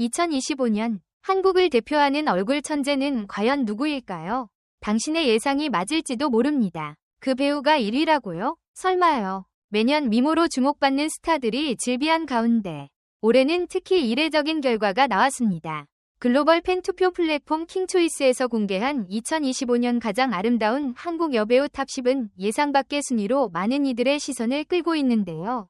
2025년 한국을 대표하는 얼굴 천재는 과연 누구일까요? 당신의 예상이 맞을지도 모릅니다. 그 배우가 1위라고요? 설마요. 매년 미모로 주목받는 스타들이 질비한 가운데 올해는 특히 이례적인 결과가 나왔습니다. 글로벌 팬투표 플랫폼 킹초이스에서 공개한 2025년 가장 아름다운 한국 여배우 탑10은 예상 밖의 순위로 많은 이들의 시선을 끌고 있는데요.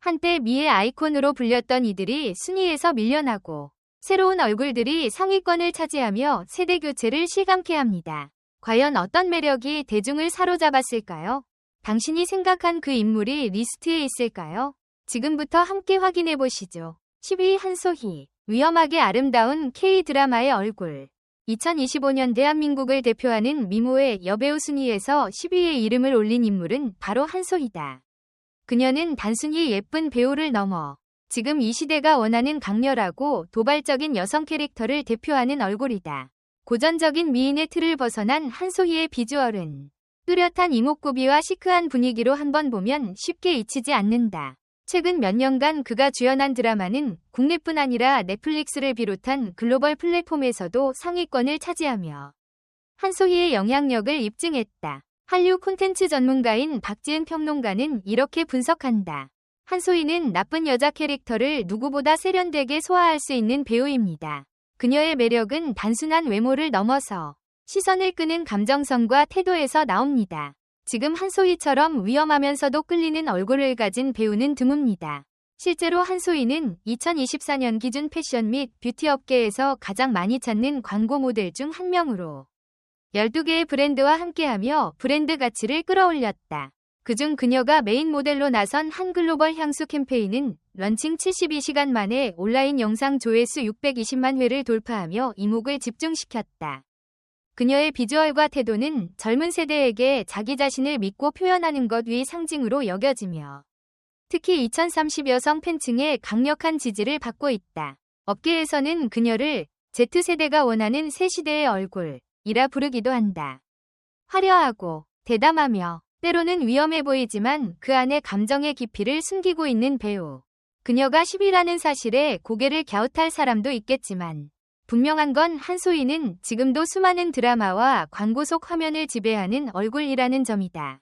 한때 미의 아이콘으로 불렸던 이들이 순위에서 밀려나고 새로운 얼굴들이 상위권을 차지하며 세대 교체를 실감케 합니다. 과연 어떤 매력이 대중을 사로잡았을까요? 당신이 생각한 그 인물이 리스트에 있을까요? 지금부터 함께 확인해 보시죠. 10위 한소희 위험하게 아름다운 K-드라마의 얼굴 2025년 대한민국을 대표하는 미모의 여배우 순위에서 10위에 이름을 올린 인물은 바로 한소희다. 그녀는 단순히 예쁜 배우를 넘어 지금 이 시대가 원하는 강렬하고 도발적인 여성 캐릭터를 대표하는 얼굴이다. 고전적인 미인의 틀을 벗어난 한소희의 비주얼은 뚜렷한 이목구비와 시크한 분위기로 한번 보면 쉽게 잊히지 않는다. 최근 몇 년간 그가 주연한 드라마는 국내뿐 아니라 넷플릭스를 비롯한 글로벌 플랫폼에서도 상위권을 차지하며 한소희의 영향력을 입증했다. 한류 콘텐츠 전문가인 박지은 평론가는 이렇게 분석한다. 한소희는 나쁜 여자 캐릭터를 누구보다 세련되게 소화할 수 있는 배우입니다. 그녀의 매력은 단순한 외모를 넘어서 시선을 끄는 감정성과 태도에서 나옵니다. 지금 한소희처럼 위험하면서도 끌리는 얼굴을 가진 배우는 드뭅니다. 실제로 한소희는 2024년 기준 패션 및 뷰티 업계에서 가장 많이 찾는 광고 모델 중 한 명으로 12개의 브랜드와 함께하며 브랜드 가치를 끌어올렸다. 그중 그녀가 메인 모델로 나선 한 글로벌 향수 캠페인은 런칭 72시간 만에 온라인 영상 조회수 620만 회를 돌파하며 이목을 집중시켰다. 그녀의 비주얼과 태도는 젊은 세대에게 자기 자신을 믿고 표현하는 것 위 상징으로 여겨지며 특히 2030 여성 팬층의 강력한 지지를 받고 있다. 업계에서는 그녀를 Z세대가 원하는 새 시대의 얼굴, 이라 부르기도 한다. 화려하고 대담하며 때로는 위험해 보이지만 그 안에 감정의 깊이를 숨기고 있는 배우. 그녀가 10위라는 사실에 고개를 갸웃할 사람도 있겠지만 분명한 건 한소희는 지금도 수많은 드라마와 광고 속 화면을 지배하는 얼굴이라는 점이다.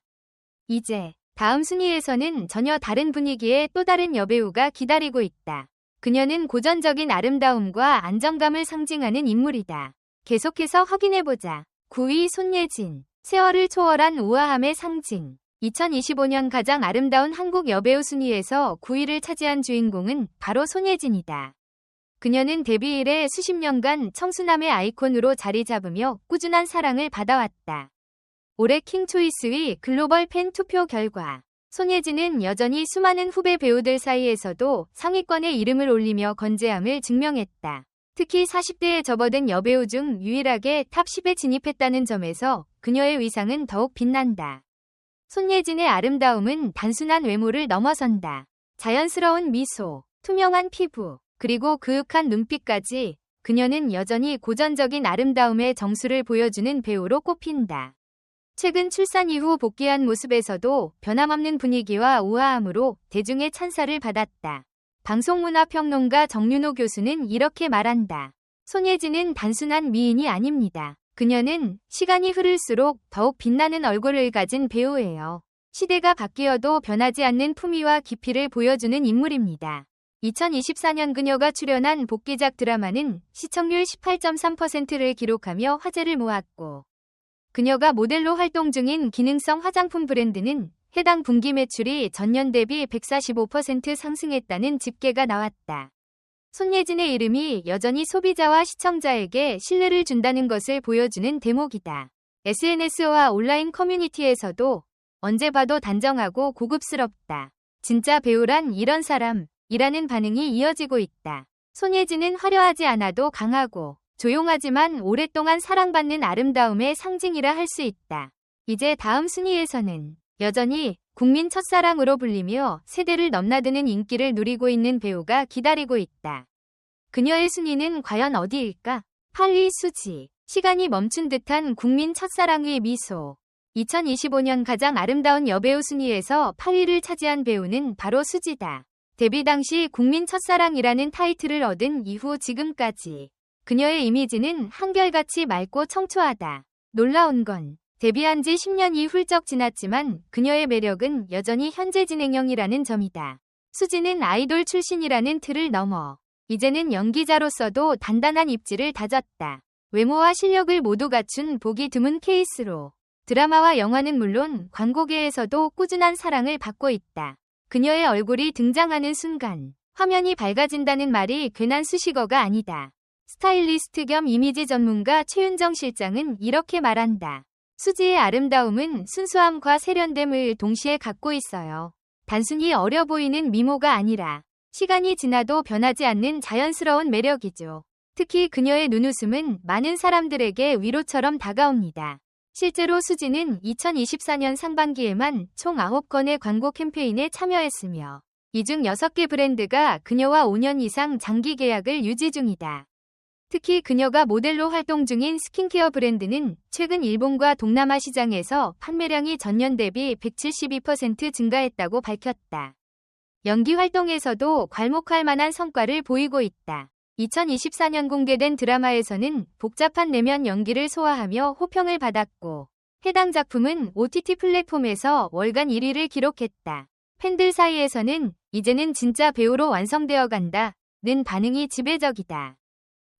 이제 다음 순위에서는 전혀 다른 분위기의 또 다른 여배우가 기다리고 있다. 그녀는 고전적인 아름다움과 안정감을 상징하는 인물이다. 계속해서 확인해보자. 9위 손예진. 세월을 초월한 우아함의 상징. 2025년 가장 아름다운 한국 여배우 순위에서 9위를 차지한 주인공은 바로 손예진이다. 그녀는 데뷔 이래 수십 년간 청순함의 아이콘으로 자리 잡으며 꾸준한 사랑을 받아왔다. 올해 킹초이스의 글로벌 팬 투표 결과 손예진은 여전히 수많은 후배 배우들 사이에서도 상위권에 이름을 올리며 건재함을 증명했다. 특히 40대에 접어든 여배우 중 유일하게 탑 10에 진입했다는 점에서 그녀의 위상은 더욱 빛난다. 손예진의 아름다움은 단순한 외모를 넘어선다. 자연스러운 미소, 투명한 피부, 그리고 그윽한 눈빛까지 그녀는 여전히 고전적인 아름다움의 정수를 보여주는 배우로 꼽힌다. 최근 출산 이후 복귀한 모습에서도 변함없는 분위기와 우아함으로 대중의 찬사를 받았다. 방송문화평론가 정윤호 교수는 이렇게 말한다. 손예진은 단순한 미인이 아닙니다. 그녀는 시간이 흐를수록 더욱 빛나는 얼굴을 가진 배우예요. 시대가 바뀌어도 변하지 않는 품위와 깊이를 보여주는 인물입니다. 2024년 그녀가 출연한 복귀작 드라마는 시청률 18.3%를 기록하며 화제를 모았고 그녀가 모델로 활동 중인 기능성 화장품 브랜드는 해당 분기 매출이 전년 대비 145% 상승했다는 집계가 나왔다. 손예진의 이름이 여전히 소비자와 시청자에게 신뢰를 준다는 것을 보여주는 대목이다. SNS와 온라인 커뮤니티에서도 언제 봐도 단정하고 고급스럽다. 진짜 배우란 이런 사람, 이라는 반응이 이어지고 있다. 손예진은 화려하지 않아도 강하고 조용하지만 오랫동안 사랑받는 아름다움의 상징이라 할 수 있다. 이제 다음 순위에서는 여전히 국민 첫사랑으로 불리며 세대를 넘나드는 인기를 누리고 있는 배우가 기다리고 있다. 그녀의 순위는 과연 어디일까? 8위 수지. 시간이 멈춘 듯한 국민 첫사랑의 미소. 2025년 가장 아름다운 여배우 순위에서 8위를 차지한 배우는 바로 수지다. 데뷔 당시 국민 첫사랑이라는 타이틀을 얻은 이후 지금까지 그녀의 이미지는 한결같이 맑고 청초하다. 놀라운 건 데뷔한 지 10년이 훌쩍 지났지만 그녀의 매력은 여전히 현재 진행형이라는 점이다. 수지는 아이돌 출신이라는 틀을 넘어 이제는 연기자로서도 단단한 입지를 다졌다. 외모와 실력을 모두 갖춘 보기 드문 케이스로 드라마와 영화는 물론 광고계에서도 꾸준한 사랑을 받고 있다. 그녀의 얼굴이 등장하는 순간 화면이 밝아진다는 말이 괜한 수식어가 아니다. 스타일리스트 겸 이미지 전문가 최윤정 실장은 이렇게 말한다. 수지의 아름다움은 순수함과 세련됨을 동시에 갖고 있어요. 단순히 어려 보이는 미모가 아니라 시간이 지나도 변하지 않는 자연스러운 매력이죠. 특히 그녀의 눈웃음은 많은 사람들에게 위로처럼 다가옵니다. 실제로 수지는 2024년 상반기에만 총 9건의 광고 캠페인에 참여했으며 이 중 6개 브랜드가 그녀와 5년 이상 장기 계약을 유지 중이다. 특히 그녀가 모델로 활동 중인 스킨케어 브랜드는 최근 일본과 동남아 시장에서 판매량이 전년 대비 172% 증가했다고 밝혔다. 연기 활동에서도 괄목할 만한 성과를 보이고 있다. 2024년 공개된 드라마에서는 복잡한 내면 연기를 소화하며 호평을 받았고 해당 작품은 OTT 플랫폼에서 월간 1위를 기록했다. 팬들 사이에서는 이제는 진짜 배우로 완성되어 간다. 는 반응이 지배적이다.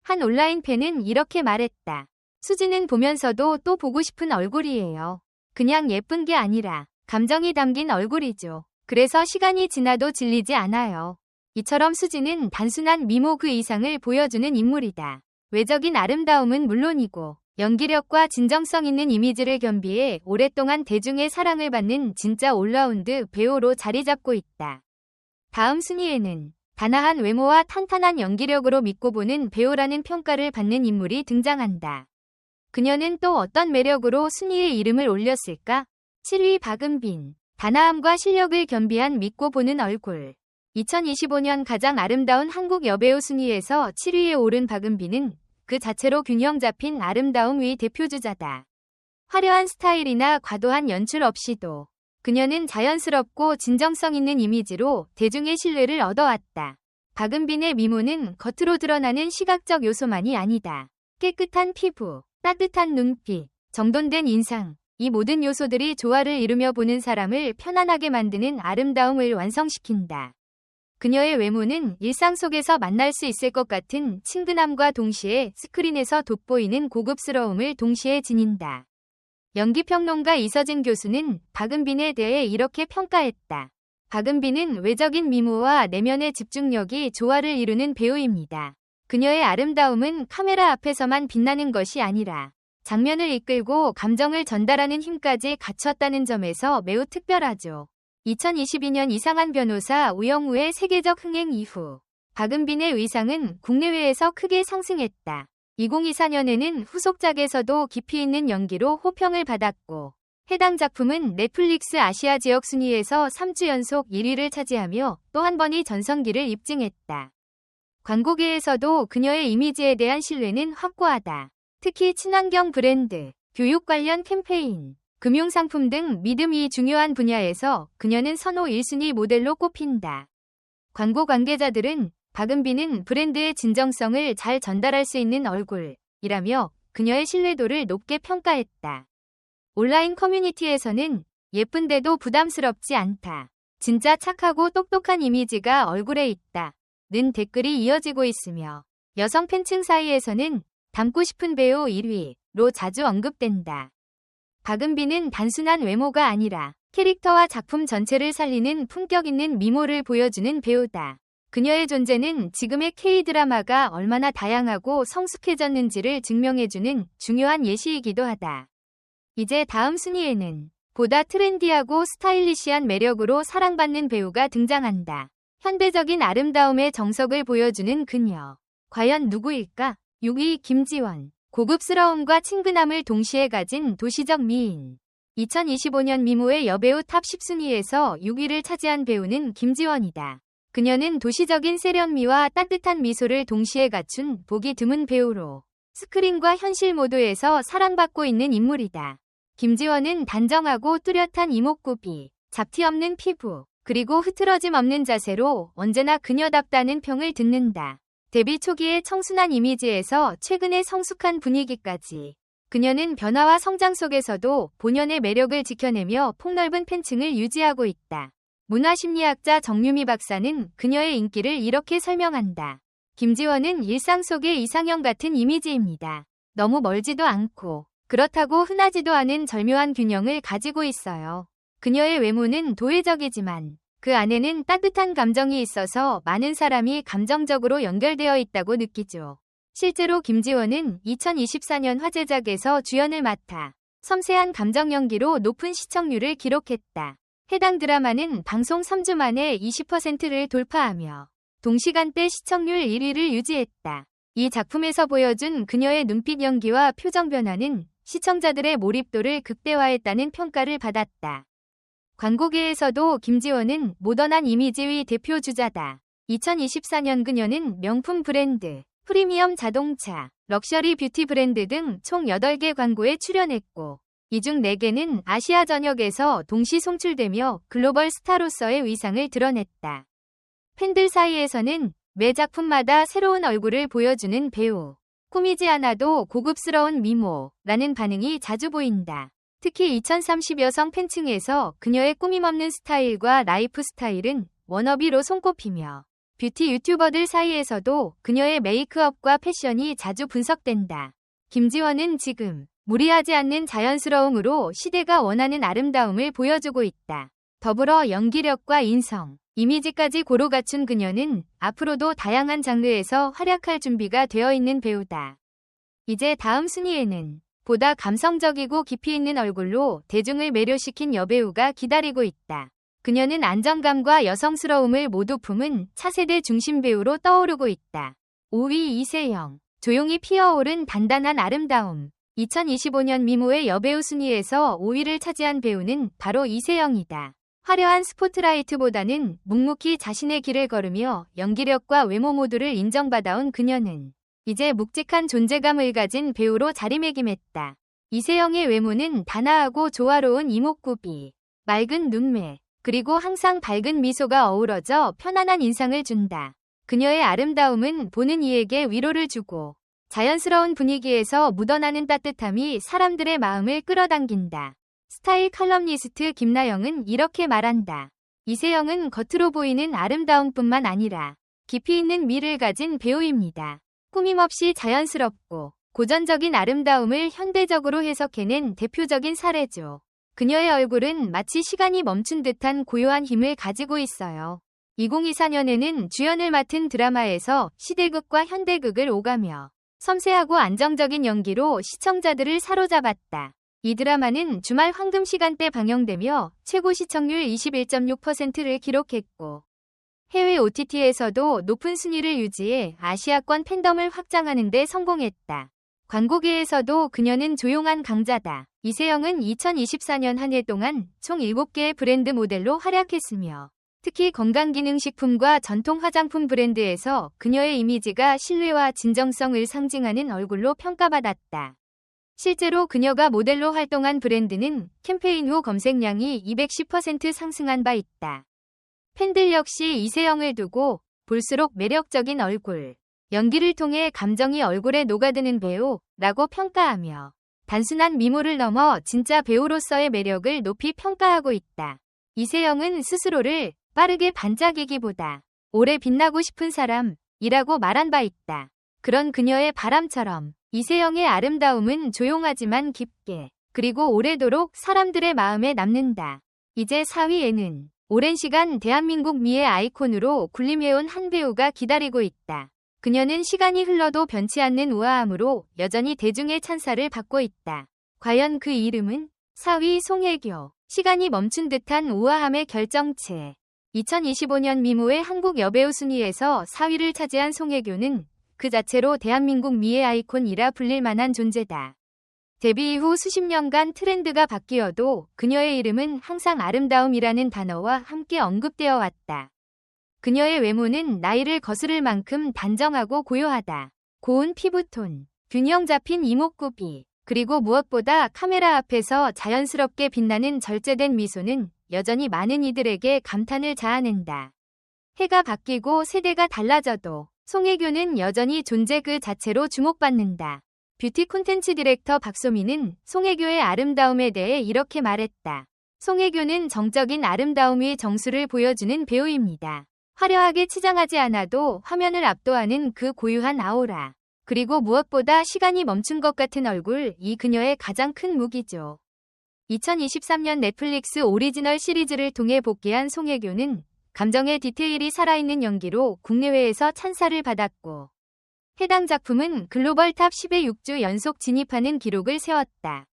한 온라인 팬은 이렇게 말했다. 수지는 보면서도 또 보고 싶은 얼굴이에요. 그냥 예쁜 게 아니라 감정이 담긴 얼굴이죠. 그래서 시간이 지나도 질리지 않아요. 이처럼 수지는 단순한 미모 그 이상을 보여주는 인물이다. 외적인 아름다움은 물론이고 연기력과 진정성 있는 이미지를 겸비해 오랫동안 대중의 사랑을 받는 진짜 올라운드 배우로 자리 잡고 있다. 다음 순위에는 단아한 외모와 탄탄한 연기력으로 믿고 보는 배우라는 평가를 받는 인물이 등장한다. 그녀는 또 어떤 매력으로 순위에 이름을 올렸을까? 7위 박은빈. 단아함과 실력을 겸비한 믿고 보는 얼굴. 2025년 가장 아름다운 한국 여배우 순위에서 7위에 오른 박은빈은 그 자체로 균형 잡힌 아름다움 위 대표주자다. 화려한 스타일이나 과도한 연출 없이도 그녀는 자연스럽고 진정성 있는 이미지로 대중의 신뢰를 얻어왔다. 박은빈의 미모는 겉으로 드러나는 시각적 요소만이 아니다. 깨끗한 피부, 따뜻한 눈빛, 정돈된 인상, 이 모든 요소들이 조화를 이루며 보는 사람을 편안하게 만드는 아름다움을 완성시킨다. 그녀의 외모는 일상 속에서 만날 수 있을 것 같은 친근함과 동시에 스크린에서 돋보이는 고급스러움을 동시에 지닌다. 연기평론가 이서진 교수는 박은빈에 대해 이렇게 평가했다. 박은빈은 외적인 미모와 내면의 집중력이 조화를 이루는 배우입니다. 그녀의 아름다움은 카메라 앞에서만 빛나는 것이 아니라 장면을 이끌고 감정을 전달하는 힘까지 갖췄다는 점에서 매우 특별하죠. 2022년 이상한 변호사 우영우의 세계적 흥행 이후 박은빈의 의상은 국내외에서 크게 상승했다. 2024년에는 후속작에서도 깊이 있는 연기로 호평을 받았고 해당 작품은 넷플릭스 아시아 지역 순위에서 3주 연속 1위를 차지하며 또 한 번이 전성기를 입증했다. 광고계에서도 그녀의 이미지에 대한 신뢰는 확고하다. 특히 친환경 브랜드, 교육 관련 캠페인, 금융상품 등 믿음이 중요한 분야에서 그녀는 선호 1순위 모델로 꼽힌다. 광고 관계자들은 박은빈은 브랜드의 진정성을 잘 전달할 수 있는 얼굴이라며 그녀의 신뢰도를 높게 평가했다. 온라인 커뮤니티에서는 예쁜데도 부담스럽지 않다. 진짜 착하고 똑똑한 이미지가 얼굴에 있다. 는 댓글이 이어지고 있으며 여성 팬층 사이에서는 닮고 싶은 배우 1위로 자주 언급된다. 박은빈은 단순한 외모가 아니라 캐릭터와 작품 전체를 살리는 품격 있는 미모를 보여주는 배우다. 그녀의 존재는 지금의 K-드라마가 얼마나 다양하고 성숙해졌는지를 증명해주는 중요한 예시이기도 하다. 이제 다음 순위에는 보다 트렌디하고 스타일리시한 매력으로 사랑받는 배우가 등장한다. 현대적인 아름다움의 정석을 보여주는 그녀. 과연 누구일까? 6위 김지원. 고급스러움과 친근함을 동시에 가진 도시적 미인. 2025년 미모의 여배우 탑 10순위에서 6위를 차지한 배우는 김지원이다. 그녀는 도시적인 세련미와 따뜻한 미소를 동시에 갖춘 보기 드문 배우로 스크린과 현실 모두에서 사랑받고 있는 인물이다. 김지원은 단정하고 뚜렷한 이목구비, 잡티 없는 피부, 그리고 흐트러짐 없는 자세로 언제나 그녀답다는 평을 듣는다. 데뷔 초기의 청순한 이미지에서 최근의 성숙한 분위기까지 그녀는 변화와 성장 속에서도 본연의 매력을 지켜내며 폭넓은 팬층을 유지하고 있다. 문화심리학자 정유미 박사는 그녀의 인기를 이렇게 설명한다. 김지원은 일상 속의 이상형 같은 이미지입니다. 너무 멀지도 않고 그렇다고 흔하지도 않은 절묘한 균형을 가지고 있어요. 그녀의 외모는 도회적이지만 그 안에는 따뜻한 감정이 있어서 많은 사람이 감정적으로 연결되어 있다고 느끼죠. 실제로 김지원은 2024년 화제작에서 주연을 맡아 섬세한 감정 연기로 높은 시청률을 기록했다. 해당 드라마는 방송 3주 만에 20%를 돌파하며 동시간대 시청률 1위를 유지했다. 이 작품에서 보여준 그녀의 눈빛 연기와 표정 변화는 시청자들의 몰입도를 극대화했다는 평가를 받았다. 광고계에서도 김지원은 모던한 이미지의 대표 주자다. 2024년 그녀는 명품 브랜드, 프리미엄 자동차, 럭셔리 뷰티 브랜드 등 총 8개 광고에 출연했고 이 중 4개는 아시아 전역에서 동시 송출되며 글로벌 스타로서의 위상을 드러냈다. 팬들 사이에서는 매 작품마다 새로운 얼굴을 보여주는 배우, 꾸미지 않아도 고급스러운 미모라는 반응이 자주 보인다. 특히 2030 여성 팬층에서 그녀의 꾸밈없는 스타일과 라이프 스타일은 워너비로 손꼽히며 뷰티 유튜버들 사이에서도 그녀의 메이크업과 패션이 자주 분석된다. 김지원은 지금 무리하지 않는 자연스러움으로 시대가 원하는 아름다움을 보여주고 있다. 더불어 연기력과 인성, 이미지까지 고루 갖춘 그녀는 앞으로도 다양한 장르에서 활약할 준비가 되어 있는 배우다. 이제 다음 순위에는 보다 감성적이고 깊이 있는 얼굴로 대중을 매료시킨 여배우가 기다리고 있다. 그녀는 안정감과 여성스러움을 모두 품은 차세대 중심 배우로 떠오르고 있다. 5위 이세영. 조용히 피어오른 단단한 아름다움. 2025년 미모의 여배우 순위에서 5위를 차지한 배우는 바로 이세영이다. 화려한 스포트라이트보다는 묵묵히 자신의 길을 걸으며 연기력과 외모 모두를 인정받아온 그녀는 이제 묵직한 존재감을 가진 배우로 자리매김했다. 이세영의 외모는 단아하고 조화로운 이목구비, 맑은 눈매, 그리고 항상 밝은 미소가 어우러져 편안한 인상을 준다. 그녀의 아름다움은 보는 이에게 위로를 주고 자연스러운 분위기에서 묻어나는 따뜻함이 사람들의 마음을 끌어당긴다. 스타일 칼럼니스트 김나영은 이렇게 말한다. 이세영은 겉으로 보이는 아름다움뿐만 아니라 깊이 있는 미를 가진 배우입니다. 꾸밈없이 자연스럽고 고전적인 아름다움을 현대적으로 해석해낸 대표적인 사례죠. 그녀의 얼굴은 마치 시간이 멈춘 듯한 고요한 힘을 가지고 있어요. 2024년에는 주연을 맡은 드라마에서 시대극과 현대극을 오가며 섬세하고 안정적인 연기로 시청자들을 사로잡았다. 이 드라마는 주말 황금 시간대 방영되며 최고 시청률 21.6%를 기록했고 해외 OTT에서도 높은 순위를 유지해 아시아권 팬덤을 확장하는 데 성공했다. 광고계에서도 그녀는 조용한 강자다. 이세영은 2024년 한 해 동안 총 7개의 브랜드 모델로 활약했으며 특히 건강기능식품과 전통 화장품 브랜드에서 그녀의 이미지가 신뢰와 진정성을 상징하는 얼굴로 평가받았다. 실제로 그녀가 모델로 활동한 브랜드는 캠페인 후 검색량이 210% 상승한 바 있다. 팬들 역시 이세영을 두고 볼수록 매력적인 얼굴, 연기를 통해 감정이 얼굴에 녹아드는 배우라고 평가하며 단순한 미모를 넘어 진짜 배우로서의 매력을 높이 평가하고 있다. 이세영은 스스로를 빠르게 반짝이기보다 오래 빛나고 싶은 사람이라고 말한 바 있다. 그런 그녀의 바람처럼 이세영의 아름다움은 조용하지만 깊게 그리고 오래도록 사람들의 마음에 남는다. 이제 4위에는 오랜 시간 대한민국 미의 아이콘으로 군림해온 한 배우가 기다리고 있다. 그녀는 시간이 흘러도 변치 않는 우아함으로 여전히 대중의 찬사를 받고 있다. 과연 그 이름은 4위 송혜교. 시간이 멈춘 듯한 우아함의 결정체. 2025년 미모의 한국 여배우 순위에서 4위를 차지한 송혜교는 그 자체로 대한민국 미의 아이콘이라 불릴 만한 존재다. 데뷔 이후 수십 년간 트렌드가 바뀌어도 그녀의 이름은 항상 아름다움이라는 단어와 함께 언급되어 왔다. 그녀의 외모는 나이를 거스를 만큼 단정하고 고요하다. 고운 피부톤, 균형 잡힌 이목구비, 그리고 무엇보다 카메라 앞에서 자연스럽게 빛나는 절제된 미소는 여전히 많은 이들에게 감탄을 자아낸다. 해가 바뀌고 세대가 달라져도 송혜교는 여전히 존재 그 자체로 주목받는다. 뷰티 콘텐츠 디렉터 박소민은 송혜교의 아름다움에 대해 이렇게 말했다. 송혜교는 정적인 아름다움의 정수를 보여주는 배우입니다. 화려하게 치장하지 않아도 화면을 압도하는 그 고유한 아우라. 그리고 무엇보다 시간이 멈춘 것 같은 얼굴, 이 그녀의 가장 큰 무기죠. 2023년 넷플릭스 오리지널 시리즈를 통해 복귀한 송혜교는 감정의 디테일이 살아있는 연기로 국내외에서 찬사를 받았고, 해당 작품은 글로벌 탑 10에 6주 연속 진입하는 기록을 세웠다.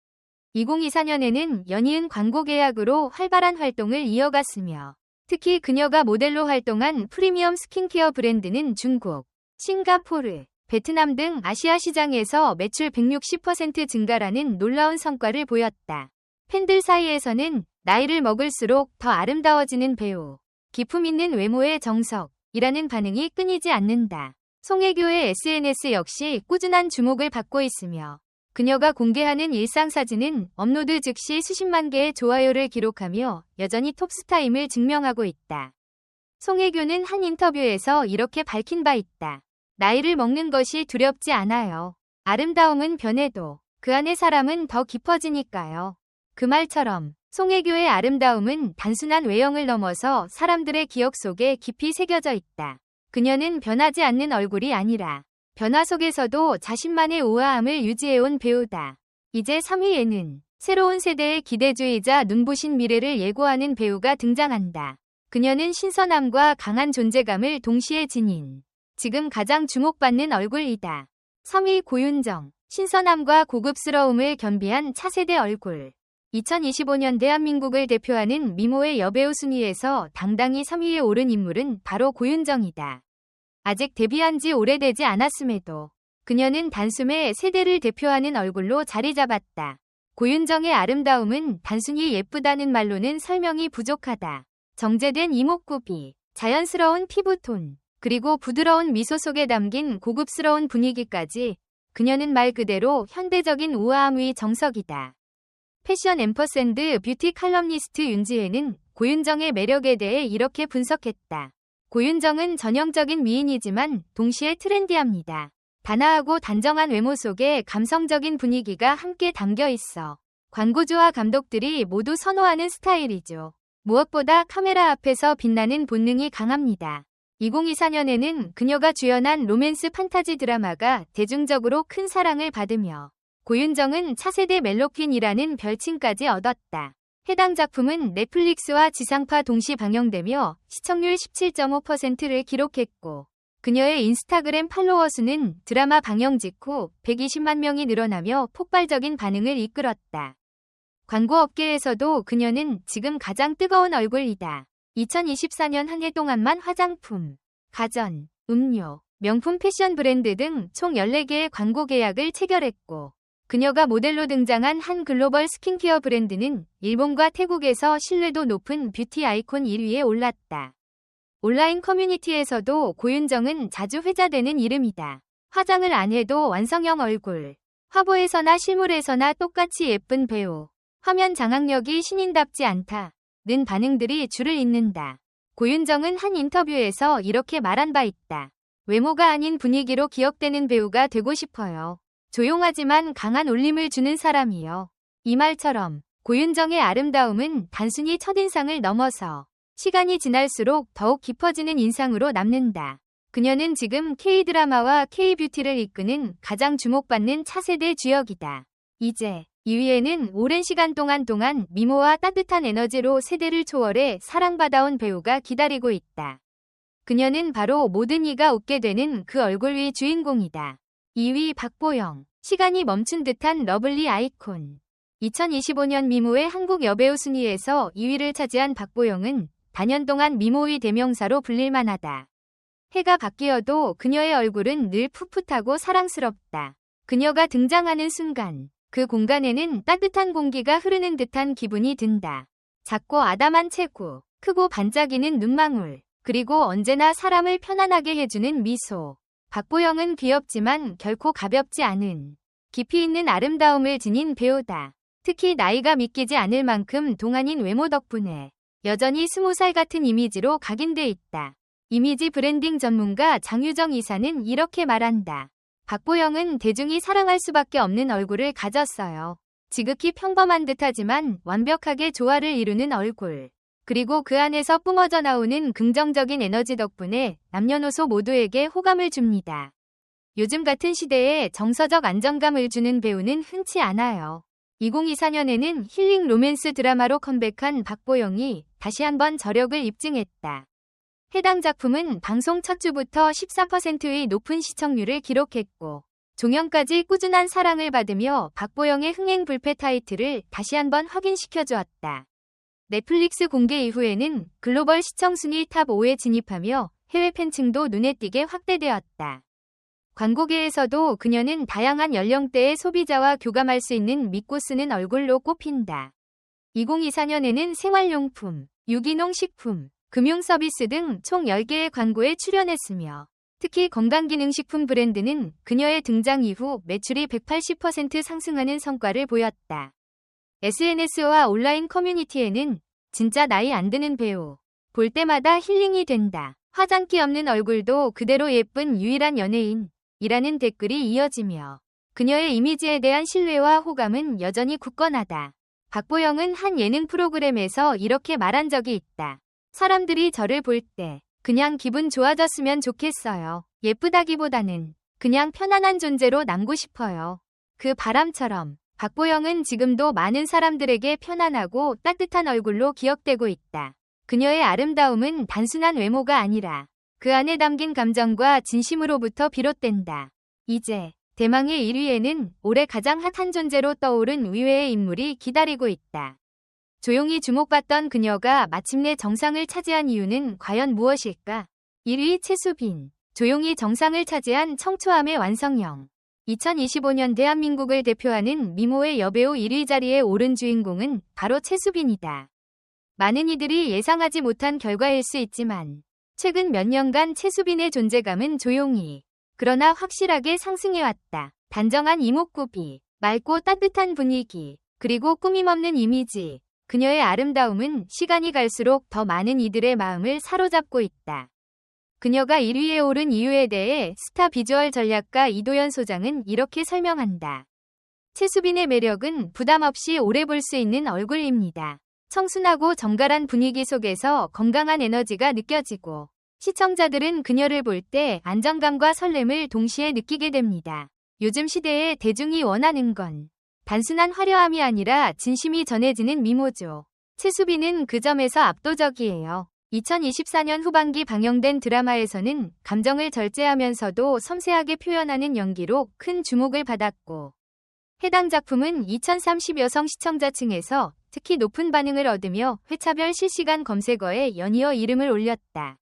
2024년에는 연이은 광고 계약으로 활발한 활동을 이어갔으며 특히 그녀가 모델로 활동한 프리미엄 스킨케어 브랜드는 중국, 싱가포르, 베트남 등 아시아 시장에서 매출 160% 증가라는 놀라운 성과를 보였다. 팬들 사이에서는 나이를 먹을수록 더 아름다워지는 배우, 기품 있는 외모의 정석이라는 반응이 끊이지 않는다. 송혜교의 SNS 역시 꾸준한 주목을 받고 있으며 그녀가 공개하는 일상 사진은 업로드 즉시 수십만 개의 좋아요를 기록하며 여전히 톱스타임을 증명하고 있다. 송혜교는 한 인터뷰에서 이렇게 밝힌 바 있다. 나이를 먹는 것이 두렵지 않아요. 아름다움은 변해도 그 안의 사람은 더 깊어지니까요. 그 말처럼 송혜교의 아름다움은 단순한 외형을 넘어서 사람들의 기억 속에 깊이 새겨져 있다. 그녀는 변하지 않는 얼굴이 아니라 변화 속에서도 자신만의 우아함을 유지해온 배우다. 이제 3위에는 새로운 세대의 기대주의자 눈부신 미래를 예고하는 배우가 등장한다. 그녀는 신선함과 강한 존재감을 동시에 지닌 지금 가장 주목받는 얼굴이다. 3위 고윤정 신선함과 고급스러움을 겸비한 차세대 얼굴 2025년 대한민국을 대표하는 미모의 여배우 순위에서 당당히 3위에 오른 인물은 바로 고윤정이다. 아직 데뷔한 지 오래되지 않았음에도 그녀는 단숨에 세대를 대표하는 얼굴로 자리 잡았다. 고윤정의 아름다움은 단순히 예쁘다는 말로는 설명이 부족하다. 정제된 이목구비, 자연스러운 피부톤, 그리고 부드러운 미소 속에 담긴 고급스러운 분위기까지 그녀는 말 그대로 현대적인 우아함의 정석이다. 패션 앰퍼샌드 뷰티 칼럼니스트 윤지혜는 고윤정의 매력에 대해 이렇게 분석했다. 고윤정은 전형적인 미인이지만 동시에 트렌디합니다. 단아하고 단정한 외모 속에 감성적인 분위기가 함께 담겨 있어 광고주와 감독들이 모두 선호하는 스타일이죠. 무엇보다 카메라 앞에서 빛나는 본능이 강합니다. 2024년에는 그녀가 주연한 로맨스 판타지 드라마가 대중적으로 큰 사랑을 받으며 고윤정은 차세대 멜로퀸이라는 별칭까지 얻었다. 해당 작품은 넷플릭스와 지상파 동시 방영되며 시청률 17.5%를 기록했고 그녀의 인스타그램 팔로워 수는 드라마 방영 직후 120만 명이 늘어나며 폭발적인 반응을 이끌었다. 광고 업계에서도 그녀는 지금 가장 뜨거운 얼굴이다. 2024년 한 해 동안만 화장품, 가전, 음료, 명품 패션 브랜드 등 총 14개의 광고 계약을 체결했고 그녀가 모델로 등장한 한 글로벌 스킨케어 브랜드는 일본과 태국에서 신뢰도 높은 뷰티 아이콘 1위에 올랐다. 온라인 커뮤니티에서도 고윤정은 자주 회자되는 이름이다. 화장을 안 해도 완성형 얼굴. 화보에서나 실물에서나 똑같이 예쁜 배우. 화면 장악력이 신인답지 않다. 는 반응들이 줄을 잇는다. 고윤정은 한 인터뷰에서 이렇게 말한 바 있다. 외모가 아닌 분위기로 기억되는 배우가 되고 싶어요. 조용하지만 강한 울림을 주는 사람이요. 이 말처럼 고윤정의 아름다움은 단순히 첫인상을 넘어서 시간이 지날수록 더욱 깊어지는 인상으로 남는다. 그녀는 지금 K-드라마와 K-뷰티를 이끄는 가장 주목받는 차세대 주역이다. 이제 2위에는 오랜 시간 동안 동안 미모와 따뜻한 에너지로 세대를 초월해 사랑받아온 배우가 기다리고 있다. 그녀는 바로 모든 이가 웃게 되는 그 얼굴 위 주인공이다. 2위 박보영. 시간이 멈춘 듯한 러블리 아이콘. 2025년 미모의 한국 여배우 순위에서 2위를 차지한 박보영은 단연 동안 미모의 대명사로 불릴만하다. 해가 바뀌어도 그녀의 얼굴은 늘 풋풋하고 사랑스럽다. 그녀가 등장하는 순간 그 공간에는 따뜻한 공기가 흐르는 듯한 기분이 든다. 작고 아담한 체구, 크고 반짝이는 눈망울, 그리고 언제나 사람을 편안하게 해주는 미소. 박보영은 귀엽지만 결코 가볍지 않은 깊이 있는 아름다움을 지닌 배우다. 특히 나이가 믿기지 않을 만큼 동안인 외모 덕분에 여전히 스무 살 같은 이미지로 각인돼 있다. 이미지 브랜딩 전문가 장유정 이사는 이렇게 말한다. 박보영은 대중이 사랑할 수밖에 없는 얼굴을 가졌어요. 지극히 평범한 듯하지만 완벽하게 조화를 이루는 얼굴. 그리고 그 안에서 뿜어져 나오는 긍정적인 에너지 덕분에 남녀노소 모두에게 호감을 줍니다. 요즘 같은 시대에 정서적 안정감을 주는 배우는 흔치 않아요. 2024년에는 힐링 로맨스 드라마로 컴백한 박보영이 다시 한번 저력을 입증했다. 해당 작품은 방송 첫 주부터 14%의 높은 시청률을 기록했고 종영까지 꾸준한 사랑을 받으며 박보영의 흥행 불패 타이틀을 다시 한번 확인시켜 주었다. 넷플릭스 공개 이후에는 글로벌 시청 순위 탑 5에 진입하며 해외 팬층도 눈에 띄게 확대되었다. 광고계에서도 그녀는 다양한 연령대의 소비자와 교감할 수 있는 믿고 쓰는 얼굴로 꼽힌다. 2024년에는 생활용품, 유기농 식품, 금융 서비스 등 총 10개의 광고에 출연했으며 특히 건강기능식품 브랜드는 그녀의 등장 이후 매출이 180% 상승하는 성과를 보였다. SNS와 온라인 커뮤니티에는 진짜 나이 안 드는 배우, 볼 때마다 힐링이 된다. 화장기 없는 얼굴도 그대로 예쁜 유일한 연예인, 이라는 댓글이 이어지며 그녀의 이미지에 대한 신뢰와 호감은 여전히 굳건하다. 박보영은 한 예능 프로그램에서 이렇게 말한 적이 있다. 사람들이 저를 볼 때 그냥 기분 좋아졌으면 좋겠어요. 예쁘다기보다는 그냥 편안한 존재로 남고 싶어요. 그 바람처럼 박보영은 지금도 많은 사람들에게 편안하고 따뜻한 얼굴로 기억되고 있다. 그녀의 아름다움은 단순한 외모가 아니라 그 안에 담긴 감정과 진심으로부터 비롯된다. 이제 대망의 1위에는 올해 가장 핫한 존재로 떠오른 의외의 인물이 기다리고 있다. 조용히 주목받던 그녀가 마침내 정상을 차지한 이유는 과연 무엇일까? 1위 최수빈. 조용히 정상을 차지한 청초함의 완성형. 2025년 대한민국을 대표하는 미모의 여배우 1위 자리에 오른 주인공은 바로 최수빈이다. 많은 이들이 예상하지 못한 결과일 수 있지만 최근 몇 년간 최수빈의 존재감은 조용히 그러나 확실하게 상승해왔다. 단정한 이목구비, 맑고 따뜻한 분위기, 그리고 꾸밈없는 이미지. 그녀의 아름다움은 시간이 갈수록 더 많은 이들의 마음을 사로잡고 있다. 그녀가 1위에 오른 이유에 대해 스타 비주얼 전략가 이도현 소장은 이렇게 설명한다. 최수빈의 매력은 부담 없이 오래 볼 수 있는 얼굴입니다. 청순하고 정갈한 분위기 속에서 건강한 에너지가 느껴지고 시청자들은 그녀를 볼 때 안정감과 설렘을 동시에 느끼게 됩니다. 요즘 시대에 대중이 원하는 건 단순한 화려함이 아니라 진심이 전해지는 미모죠. 최수빈은 그 점에서 압도적이에요. 2024년 후반기 방영된 드라마에서는 감정을 절제하면서도 섬세하게 표현하는 연기로 큰 주목을 받았고 해당 작품은 2030 여성 시청자층에서 특히 높은 반응을 얻으며 회차별 실시간 검색어에 연이어 이름을 올렸다.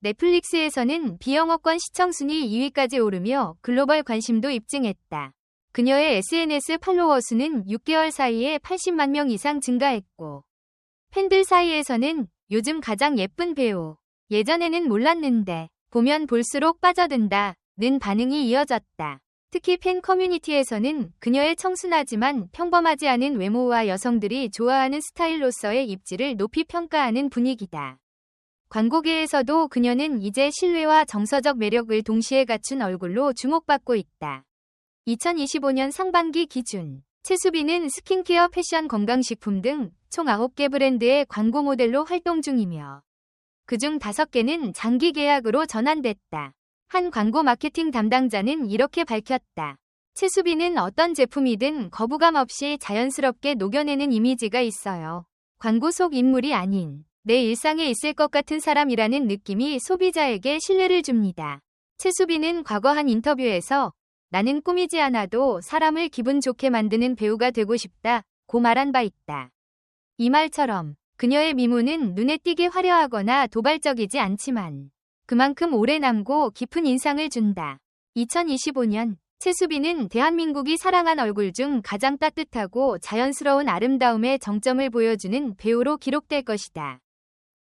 넷플릭스에서는 비영어권 시청 순위 2위까지 오르며 글로벌 관심도 입증했다. 그녀의 SNS 팔로워 수는 6개월 사이에 80만 명 이상 증가했고 팬들 사이에서는 요즘 가장 예쁜 배우. 예전에는 몰랐는데 보면 볼수록 빠져든다. 는 반응이 이어졌다. 특히 팬 커뮤니티에서는 그녀의 청순하지만 평범하지 않은 외모와 여성들이 좋아하는 스타일로서의 입지를 높이 평가하는 분위기다. 광고계에서도 그녀는 이제 신뢰와 정서적 매력을 동시에 갖춘 얼굴로 주목받고 있다. 2025년 상반기 기준 최수빈은 스킨케어 패션 건강식품 등 총 9개 브랜드의 광고 모델로 활동 중이며 그중 5개는 장기 계약으로 전환됐다. 한 광고 마케팅 담당자는 이렇게 밝혔다. 최수빈은 어떤 제품이든 거부감 없이 자연스럽게 녹여내는 이미지가 있어요. 광고 속 인물이 아닌 내 일상에 있을 것 같은 사람이라는 느낌이 소비자에게 신뢰를 줍니다. 최수빈은 과거 한 인터뷰에서 나는 꾸미지 않아도 사람을 기분 좋게 만드는 배우가 되고 싶다 고 말한 바 있다. 이 말처럼 그녀의 미모는 눈에 띄게 화려하거나 도발적이지 않지만 그만큼 오래 남고 깊은 인상을 준다. 2025년 최수빈은 대한민국이 사랑한 얼굴 중 가장 따뜻하고 자연스러운 아름다움의 정점을 보여주는 배우로 기록될 것이다.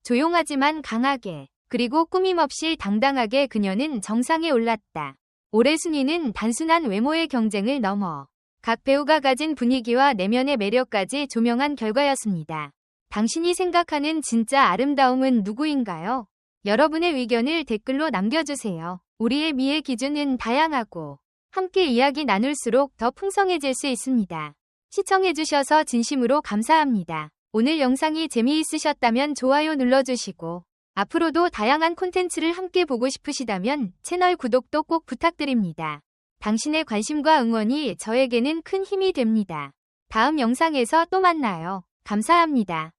조용하지만 강하게 그리고 꾸밈 없이 당당하게 그녀는 정상에 올랐다. 올해 순위는 단순한 외모의 경쟁을 넘어 각 배우가 가진 분위기와 내면의 매력까지 조명한 결과였습니다. 당신이 생각하는 진짜 아름다움은 누구인가요? 여러분의 의견을 댓글로 남겨주세요. 우리의 미의 기준은 다양하고 함께 이야기 나눌수록 더 풍성해질 수 있습니다. 시청해주셔서 진심으로 감사합니다. 오늘 영상이 재미있으셨다면 좋아요 눌러주시고 앞으로도 다양한 콘텐츠를 함께 보고 싶으시다면 채널 구독도 꼭 부탁드립니다. 당신의 관심과 응원이 저에게는 큰 힘이 됩니다. 다음 영상에서 또 만나요. 감사합니다.